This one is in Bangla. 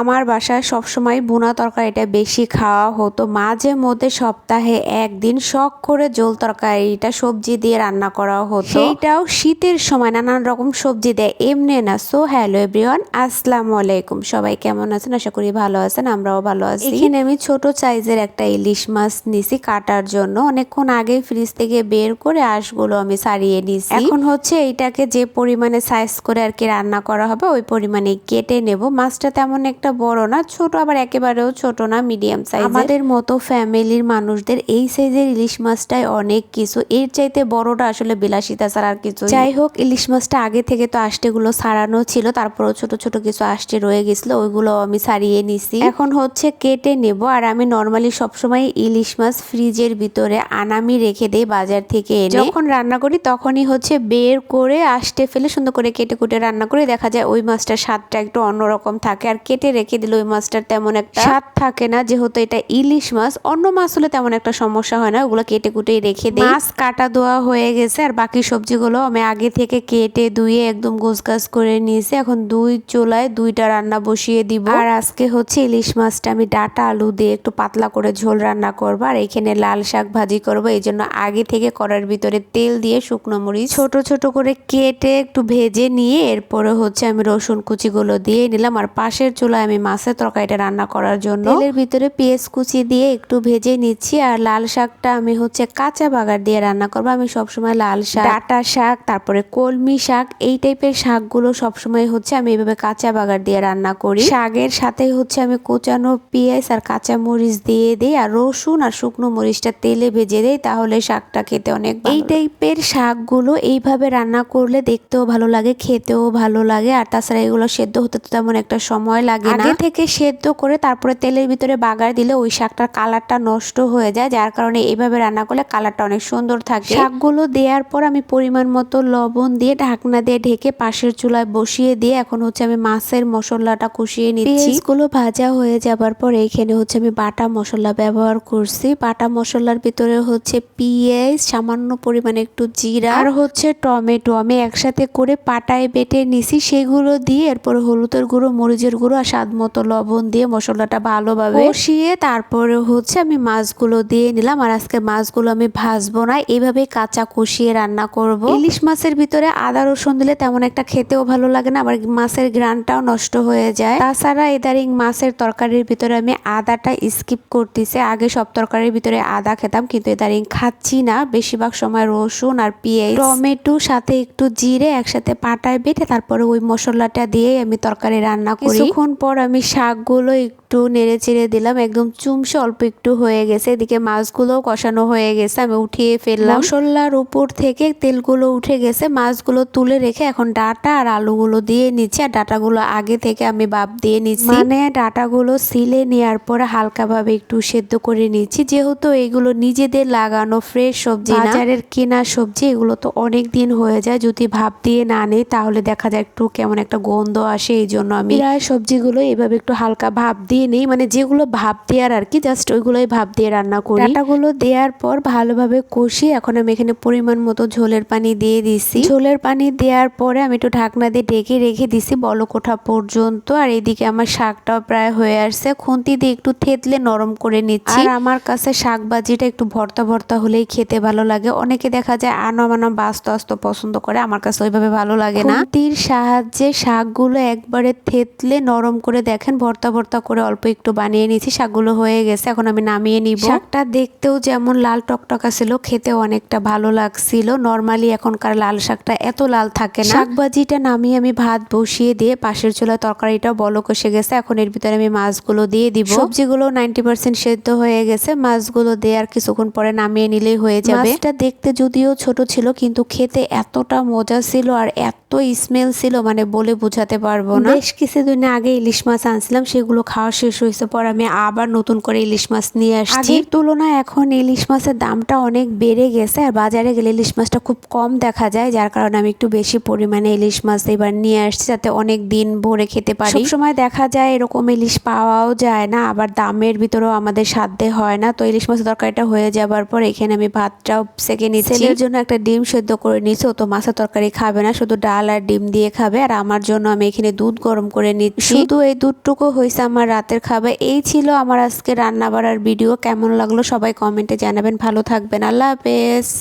আমার বাসায় সবসময় বোনা তরকারিটা বেশি খাওয়া হতো। মাঝে মধ্যে সপ্তাহে একদিন শখ করে জোল তরকারিটা সবজি দিয়ে রান্না করা হতো। সেইটাও শীতের সময় নানান রকম সবজি দেয়। এমনি না। সো হ্যালো এভরিওয়ান আসসালামু আলাইকুম। সবাই কেমন আছেন? আশা করি ভালো আছেন, আমরাও ভালো আছি। এখানে আমি ছোট সাইজের একটা ইলিশ মাছ নিছি কাটার জন্য। অনেকক্ষণ আগে ফ্রিজ থেকে বের করে আঁশগুলো আমি সারিয়ে নিছি। এখন হচ্ছে এইটাকে যে পরিমাণে সাইজ করে আর কি রান্না করা হবে, ওই পরিমাণে কেটে নেব। মাছটা তেমন একটা বড় না ছোট আবার একেবারেও ছোট না মিডিয়াম সাইজ আমাদের মতো ফ্যামিলির মানুষদের এই সাইজের ইলিশ মাছটাই অনেক কিছু। এর চাইতে বড়টা আসলে বিলাসিতা ছাড়া আর কিছু যাই হোক ইলিশ মাছটা আগে থেকে তো আষ্টেগুলো সারানো ছিল তারপরও ছোট ছোট কিছু আষ্টে রয়ে গেছিল ওইগুলো আমি সারিয়ে নিছি। এখন হচ্ছে কেটে নেব আর আমি নর্মালি সবসময় ইলিশ মাছ ফ্রিজের ভিতরে আনামি রেখে দেই বাজার থেকে এনে। যখন রান্না করি তখনই হচ্ছে বের করে আষ্টে ফেলে সুন্দর করে কেটে কুটে রান্না করে দেখা যায় ওই মাছটার স্বাদটা একটু অন্যরকম থাকে। আর কেটে রেখে দিলে ওই মাছটার তেমন একটা স্বাদ থাকে না যেহেতু এটা ইলিশ মাছ অন্য মাছ হলে তেমন একটা সমস্যা হয় না ওগুলো কেটে কুটেই রেখে দিই। মাছ কাটা দেওয়া হয়ে গেছে আর বাকি সবজিগুলো আমি আগে থেকে কেটে ধুয়ে একদম গোছগাছ করে নিয়েছি। এখন দুই চুলায় দুইটা রান্না বসিয়ে দিব। আর আজকে হচ্ছে ইলিশ মাছটা আমি ডাটা আলু দিয়ে একটু পাতলা করে ঝোল রান্না করব আর এখানে লাল শাক ভাজি করব। এই জন্য আগে থেকে কড়ার ভিতরে তেল দিয়ে শুকনো মরিচ ছোট ছোট করে কেটে একটু ভেজে নিয়ে এরপরে হচ্ছে আমি রসুন কুচিগুলো দিয়ে নিলাম। আর পাশের চুলায় আমি মাছের তরকারিটা রান্না করার জন্য। তেলের ভিতরে পেঁয়াজ কুচি দিয়ে একটু ভেজে নিচ্ছি আর লাল শাকটা আমি হচ্ছে কাঁচা বাগার দিয়ে রান্না করব। আমি সবসময় লাল শাক ডাটা শাক তারপরে কলমি শাক এই টাইপের শাকগুলো সবসময় হচ্ছে আমি এভাবে কাঁচা বাগার দিয়ে রান্না করি। শাকের সাথে হচ্ছে আমি কোচানো পেঁয়াজ আর কাঁচা মরিচ দিয়ে দিই আর রসুন আর শুকনো মরিচটা তেলে ভেজে দেই তাহলে শাকটা খেতে অনেক এই টাইপের শাকগুলো এইভাবে রান্না করলে দেখতেও ভালো লাগে খেতেও ভালো লাগে আর তাছাড়া এগুলো সেদ্ধ হতে তো তেমন একটা সময় লাগে না। আগে থেকে সেদ্ধ করে তারপরে তেলের ভিতরে বাগার দিলে ওই শাকটার কালারটা নষ্ট হয়ে যায় যার কারণে এইভাবে রান্না করলে কালারটা অনেক সুন্দর থাকে। শাকগুলো দেওয়ার পর আমি পরিমাণ মতো লবণ দিয়ে ঢাকনা দিয়ে ঢেকে পাশের চুলায় বসিয়ে দিয়ে এখন হচ্ছে আমি মাছের মশলাটা কষিয়ে নিচ্ছি। গুলো ভাজা হয়ে যাবার পর এইখানে হচ্ছে আমি বাটা মশলা ব্যবহার করছি। বাটা মশলার ভিতরে হচ্ছে পেঁয়াজ সামান্য পরিমাণে একটু জিরা আর হচ্ছে টমেটো আমি একসাথে করে পাটায় বেটে নিছি। সেগুলো দিয়ে এরপর হলুদের গুঁড়ো মরিচের গুঁড়ো আর স্বাদ মতো লবণ দিয়ে মশলাটা ভালোভাবে কষিয়ে তারপরে হচ্ছে আমি মাছগুলো দিয়ে নিলাম। আর আজকে মাছগুলো আমি ভাজবো না এইভাবে কাঁচা কষিয়ে রান্না করব। ইলিশ মাছের ভিতরে আদা, রসুন দিলে তেমন একটা খেতেও ভালো লাগে না, আবার মাছের গ্রানটাও নষ্ট হয়ে যায়। তাছাড়া ইদারিং মাছের তরকারির ভিতরে আমি আদাটা স্কিপ করতেছি। আগে সব তরকারির ভিতরে আদা খেতাম, কিন্তু ইদারিং খাচ্ছি না। বেশিরভাগ সময় রসুন আর পেঁয়াজ, টমেটো, সাথে একটু জিরে একসাথে পাটায় বেটে তারপরে ওই মশলাটা দিয়ে আমি তরকারি রান্না করি। কিছুক্ষণ পর আমি শাকগুলো একটু নেড়ে চেড়ে দিলাম। একদম চুমসে অল্প একটু হয়ে গেছে। এদিকে মাছগুলো কষানো হয়ে গেছে। আমি উঠিয়ে ফেললাম। মশলার উপর থেকে তেলগুলো উঠে গেছে। মাছগুলো তুলে রেখে এখন ডাটা আর আলুগুলো দিয়ে নিচ্ছি। আর ডাটাগুলো আগে থেকে আমি বাপ দিয়ে নিচ্ছি। মানে ডাটাগুলো সিলে নেওয়ার পরে হালকাভাবে একটু সেদ্ধ করে নিচ্ছি। যেহেতু এগুলো নিজেদের লাগানো ফ্রেশ সবজি বাজারের কেনা সবজি এগুলো তো অনেক দিন হয়ে যায়। যদি ভাপ দিয়ে না নেই তাহলে দেখা যায় একটু কেমন একটা গন্ধ আসে। এই জন্য আমি প্রায় সবজিগুলো এভাবে একটু হালকা ভাপ দিয়ে নেই মানে যেগুলো ভাপ দেওয়ার আর কি জাস্ট ওইগুলোই ভাপ দিয়ে রান্না করি। ডাটাগুলো দেওয়ার পর ভালোভাবে কষি এখন আমি এখানে পরিমাণ মতো ঝোলের পানি দিয়ে দিছি। ঝোলের পানি দেওয়ার পরে আমি একটু ঢাকনা দিয়ে ঢেকে রেখে দিছি বলকোঠা পর্যন্ত আর এদিকে আমার শাকটাও প্রায় হয়ে আসছে। খুন্তি দিয়ে একটু থেতলে নরম করে নিচ্ছি। আর আমার কাছে শাক ভাজিটা একটু ভর্তা ভর্তা হলেই খেতে ভালো লাগে। অনেকে দেখা যায় আনো মানো বাস্ত আস্ত পছন্দ করে আমার কাছে ওইভাবে ভালো লাগে না। খুন্তির সাহায্যে শাকগুলো একবারে থেতলে নরম করে দেখেন ভর্তা ভর্তা করে অল্প একটু বানিয়ে নিয়েছি শাকগুলো হয়ে গেছে এখন আমি নামিয়ে নিব। শাকটা দেখতেও যেমন লাল টকটকা ছিল খেতেও অনেকটা ভালো লাগছিল। নর্মালি এখনকার লাল শাকটা এত লাল থাকে না। শাক ভাজিটা নামিয়ে আমি ভাত বসিয়ে দিয়ে পাশের চুলায় তরকারিটা বলো কষে গেছে এখন এর ভিতরে আমি মাছগুলো দিয়ে দিব। সবজিগুলো নাইনটি পার্সেন্ট সেদ্ধ হয়ে গেছে মাছগুলো দিয়ে আর কিছুক্ষণ পরে নামিয়ে নিলেই হয়ে যাবে। মাছটা দেখতে যদিও ছোট ছিল কিন্তু খেতে এতটা মজা ছিল আর এত স্মেল ছিল মানে বলে বোঝাতে পারব না। বেশ কিছুদিন আগে ইলিশ মাছ আনছিলাম সেগুলো খাওয়া শেষ হয়েছে। পর আমি আবার নতুন করে ইলিশ মাছ নিয়ে আসছি। আগের তুলনায় এখন ইলিশ মাছের দামটা অনেক বেড়ে গেছে আর বাজারে গেলে ইলিশ মাছটা খুব কম দেখা যায় যার কারণে আমি একটু বেশি পরিমাণে ইলিশ মাছ এবার নিয়ে আসছি যাতে অনেক দিন ভরে খেতে পারি। সময় দেখা যায় এরকম ইলিশ পাওয়াও যায় না আবার দামের ভিতরেও আমাদের সাধ্যে হয় না। তো ইলিশ মাছের তরকারিটা হয়ে যাবার পর এখানে আমি ভাতটাও সেকে নিচ্ছি। ছেলের জন্য একটা ডিম সেদ্ধ করে নিচ্ছি ও তো মাছের তরকারি খাবে না শুধু ডাল আর ডিম দিয়ে খাবে আর আমার জন্য আমি এখানে দুধ গরম করে নিচ্ছি। শুধু এই দুটুকু হয়েছে আমার রাতের খাবার। এই ছিল আমার আজকে রান্না বাড়ার ভিডিও। কেমন লাগল সবাই কমেন্টে জানাবেন। ভালো থাকবেন। আল্লাহ হাফেজ।